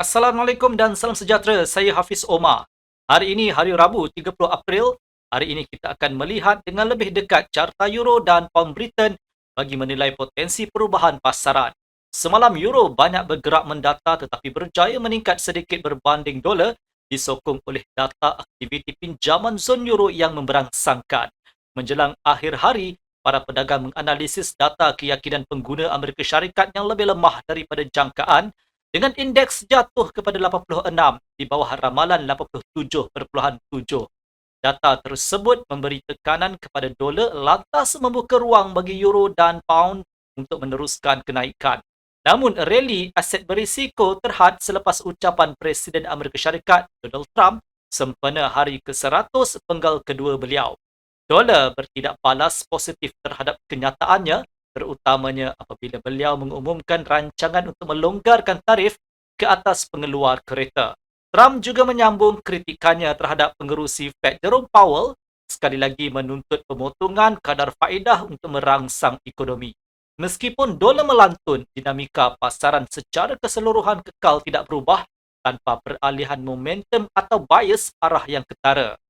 Assalamualaikum dan salam sejahtera. Saya Hafiz Omar. Hari ini hari Rabu 30 April. Hari ini kita akan melihat dengan lebih dekat carta euro dan pound Britain bagi menilai potensi perubahan pasaran. Semalam euro banyak bergerak mendata tetapi berjaya meningkat sedikit berbanding dolar disokong oleh data aktiviti pinjaman zon euro yang memberangsangkan. Menjelang akhir hari, para pedagang menganalisis data keyakinan pengguna Amerika Syarikat yang lebih lemah daripada jangkaan dengan indeks jatuh kepada 86 di bawah ramalan 87.7. Data tersebut memberi tekanan kepada dolar lantas membuka ruang bagi euro dan pound untuk meneruskan kenaikan. Namun rally aset berisiko terhad selepas ucapan Presiden Amerika Syarikat Donald Trump sempena hari ke-100 penggal kedua beliau. Dolar bertindak balas positif terhadap kenyataannya terutamanya apabila beliau mengumumkan rancangan untuk melonggarkan tarif ke atas pengeluar kereta. Trump juga menyambung kritikannya terhadap pengerusi Fed Jerome Powell sekali lagi menuntut pemotongan kadar faedah untuk merangsang ekonomi. Meskipun dolar melantun, dinamika pasaran secara keseluruhan kekal tidak berubah tanpa peralihan momentum atau bias arah yang ketara.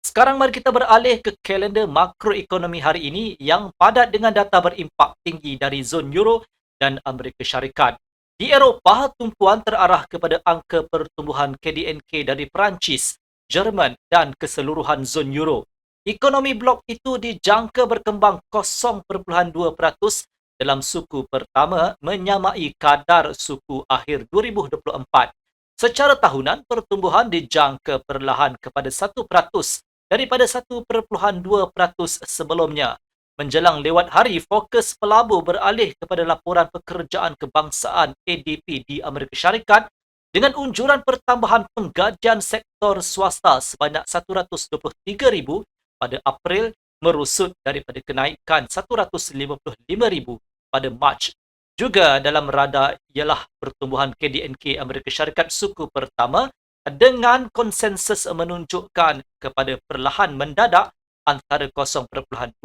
Sekarang mari kita beralih ke kalender makroekonomi hari ini yang padat dengan data berimpak tinggi dari zon euro dan Amerika Syarikat. Di Eropah, tumpuan terarah kepada angka pertumbuhan KDNK dari Perancis, Jerman dan keseluruhan zon euro. Ekonomi blok itu dijangka berkembang 0.2% dalam suku pertama menyamai kadar suku akhir 2024. Secara tahunan, pertumbuhan dijangka perlahan kepada 1% daripada 1.2% sebelumnya Menjelang lewat hari, fokus pelabur beralih kepada laporan pekerjaan kebangsaan ADP di Amerika Syarikat dengan unjuran pertambahan penggajian sektor swasta sebanyak 123,000 pada April merusut daripada kenaikan 155,000 pada Mac. Juga dalam rada ialah pertumbuhan KDNK Amerika Syarikat suku pertama dengan konsensus menunjukkan kepada perlahan mendadak antara 0.2%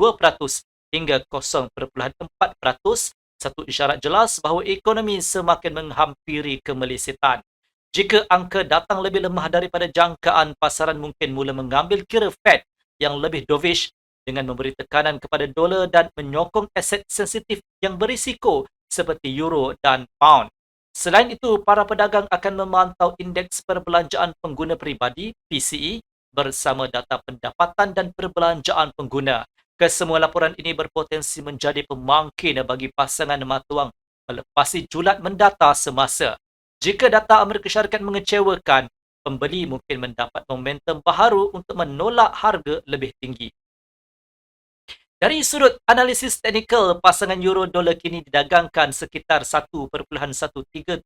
hingga 0.4%, satu isyarat jelas bahawa ekonomi semakin menghampiri kemelesetan. Jika angka datang lebih lemah daripada jangkaan, pasaran mungkin mula mengambil kira Fed yang lebih dovish dengan memberi tekanan kepada dolar dan menyokong aset sensitif yang berisiko seperti euro dan pound. Selain itu, para pedagang akan memantau indeks perbelanjaan pengguna peribadi PCE bersama data pendapatan dan perbelanjaan pengguna. Kesemua laporan ini berpotensi menjadi pemangkin bagi pasangan matuang melepasi julat mendata semasa. Jika data Amerika Syarikat mengecewakan, pembeli mungkin mendapat momentum baharu untuk menolak harga lebih tinggi. Dari sudut analisis teknikal, pasangan euro dolar kini didagangkan sekitar 1.1378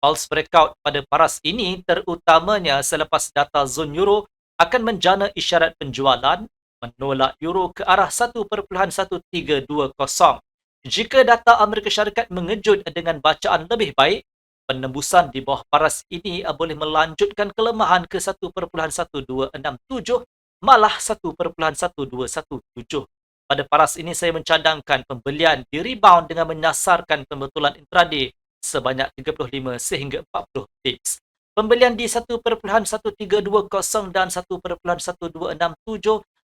Pulse breakout pada paras ini terutamanya selepas data zon euro akan menjana isyarat penjualan menolak euro ke arah 1.1320. Jika data Amerika Syarikat mengejut dengan bacaan lebih baik, penembusan di bawah paras ini boleh melanjutkan kelemahan ke 1.1267 malah 1.1217. Pada paras ini saya mencadangkan pembelian di rebound dengan menyasarkan pembetulan intraday sebanyak 35 sehingga 40 tips. Pembelian di 1.1320 dan 1.1267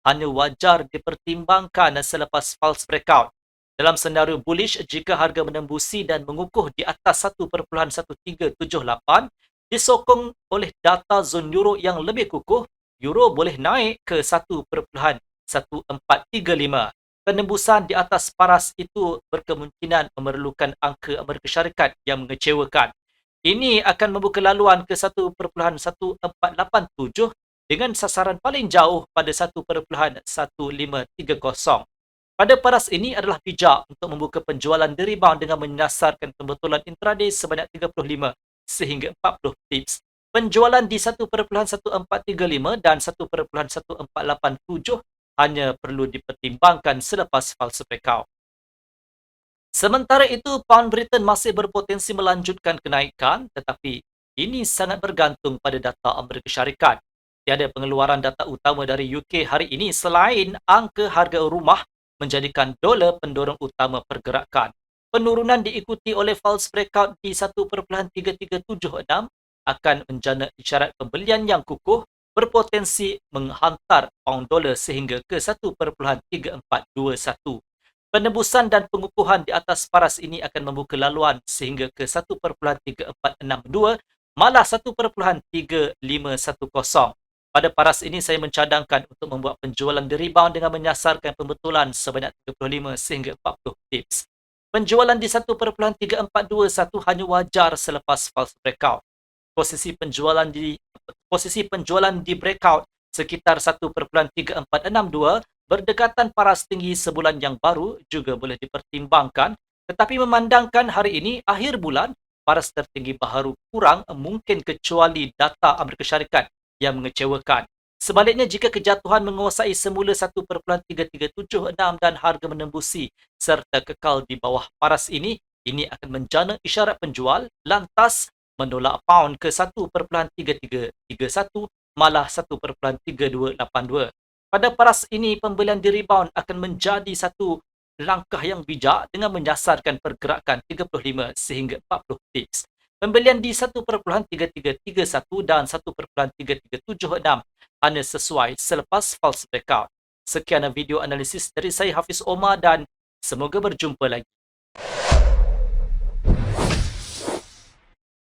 hanya wajar dipertimbangkan selepas false breakout. Dalam senario bullish, jika harga menembusi dan mengukuh di atas 1.1378, disokong oleh data zon euro yang lebih kukuh, euro boleh naik ke 1.1435 penembusan di atas paras itu berkemungkinan memerlukan angka Amerika Syarikat yang mengecewakan. Ini akan membuka laluan ke 1.1487 dengan sasaran paling jauh pada 1.1530. Pada paras ini adalah bijak untuk membuka penjualan rebound dengan menyasarkan pembetulan intraday sebanyak 35 sehingga 40 tips. Penjualan di 1.1435 dan 1.1487 hanya perlu dipertimbangkan selepas false breakout. Sementara itu, pound Britain masih berpotensi melanjutkan kenaikan tetapi ini sangat bergantung pada data Amerika Syarikat. Tiada pengeluaran data utama dari UK hari ini selain angka harga rumah menjadikan dolar pendorong utama pergerakan. Penurunan diikuti oleh false breakout di 1.336 akan menjana isyarat pembelian yang kukuh berpotensi menghantar pound dolar sehingga ke 1.3421. Penembusan dan pengukuhan di atas paras ini akan membuka laluan sehingga ke 1.3462 malah 1.3510. Pada paras ini saya mencadangkan untuk membuat penjualan di rebound dengan menyasarkan pembetulan sebanyak 35 sehingga 40 tips. Penjualan di 1.3421 hanya wajar selepas false breakout. Posisi penjualan di posisi penjualan di breakout sekitar 1.3462 berdekatan paras tinggi sebulan yang baru juga boleh dipertimbangkan tetapi memandangkan hari ini akhir bulan paras tertinggi baharu kurang mungkin kecuali data Amerika Syarikat yang mengecewakan. Sebaliknya jika kejatuhan menguasai semula 1.3376 dan harga menembusi serta kekal di bawah paras ini, ini akan menjana isyarat penjual lantas menolak pound ke 1.3331 malah 1.3282. Pada paras ini, pembelian di rebound akan menjadi satu langkah yang bijak dengan menyasarkan pergerakan 35 sehingga 40 tips. Pembelian di 1.3331 dan 1.3376 hanya sesuai selepas false breakout. Sekian video analisis dari saya Hafiz Omar dan semoga berjumpa lagi.